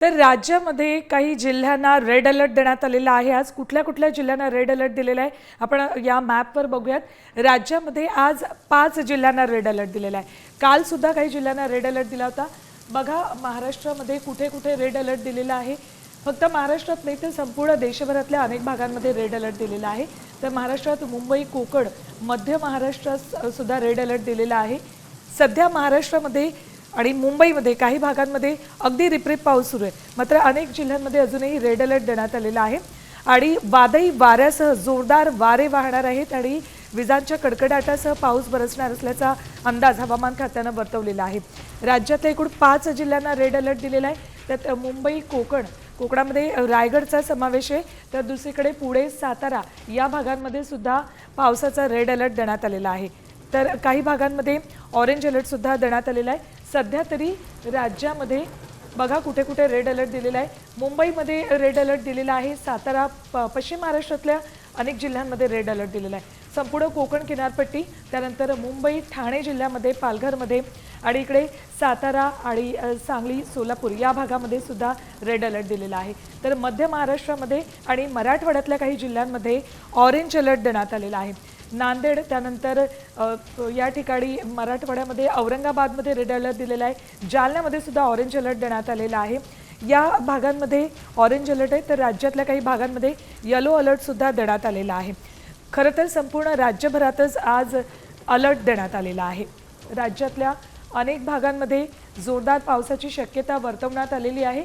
तर राज्यामध्ये काही जिल्ह्यांना रेड अलर्ट देण्यात आलेला आहे. आज कुठल्या कुठल्या जिल्ह्यांना रेड अलर्ट दिलेला आहे? आपण या मॅपवर बघूयात. राज्यामध्ये आज पाच जिल्ह्यांना रेड अलर्ट दिलेला आहे. कालसुद्धा काही जिल्ह्यांना रेड अलर्ट दिला होता. बघा महाराष्ट्रामध्ये कुठे कुठे रेड अलर्ट दिलेला आहे. फक्त महाराष्ट्रात नाही तर संपूर्ण देशभरातल्या अनेक भागांमध्ये रेड अलर्ट दिलेला आहे. तर महाराष्ट्रात मुंबई कोकण मध्य महाराष्ट्रात सुद्धा रेड अलर्ट दिलेला आहे. सध्या महाराष्ट्रामध्ये आणि मुंबईमध्ये काही भागांमध्ये अगदी रिपरिप पाऊस सुरू आहे. मात्र अनेक जिल्ह्यांमध्ये अजूनही रेड अलर्ट देण्यात आलेला आहे. आणि वादळी वाऱ्यासह जोरदार वारे वाहणार आहेत आणि विजांच्या कडकडाटासह पाऊस बरसणार असल्याचा अंदाज हवामान खात्यानं वर्तवलेला आहे. राज्यातल्या एकूण पाच जिल्ह्यांना रेड अलर्ट दिलेला आहे. त्यात मुंबई कोकण कोकणामध्ये रायगडचा समावेश आहे. तर दुसरीकडे पुणे सातारा या भागांमध्ये सुद्धा पावसाचा रेड अलर्ट देण्यात आलेला आहे. तर काही भागांमध्ये ऑरेंज अलर्टसुद्धा देण्यात आलेला आहे. सध्या तरी राज्यामध्ये बघा कुठे कुठे रेड अलर्ट दिलेला आहे. मुंबईमध्ये रेड अलर्ट दिलेला आहे. सातारा प पश्चिम महाराष्ट्रातल्या अनेक जिल्ह्यांमध्ये रेड अलर्ट दिलेला आहे. संपूर्ण कोकण किनारपट्टी त्यानंतर मुंबई ठाणे जिल्ह्यामध्ये पालघरमध्ये आणि इकडे सातारा आणि सांगली सोलापूर या भागामध्ये सुद्धा रेड अलर्ट दिलेला आहे. तर मध्य महाराष्ट्रामध्ये आणि मराठवाड्यातल्या काही जिल्ह्यांमध्ये ऑरेंज अलर्ट देण्यात आलेला आहे. नांदेड त्यानंतर या ठिकाणी मराठवाड्यामध्ये औरंगाबादमध्ये रेड अलर्ट दिलेला आहे. जालन्यामध्ये सुद्धा ऑरेंज अलर्ट देण्यात आलेला आहे. या भागांमध्ये ऑरेंज अलर्ट आहे तर राज्यातल्या काही भागांमध्ये येलो अलर्टसुद्धा देण्यात आलेला आहे. खरं तर संपूर्ण राज्यभरातच आज अलर्ट देण्यात आलेला आहे. राज्यातल्या अनेक भागांमध्ये जोरदार पावसाची शक्यता वर्तवण्यात आलेली आहे.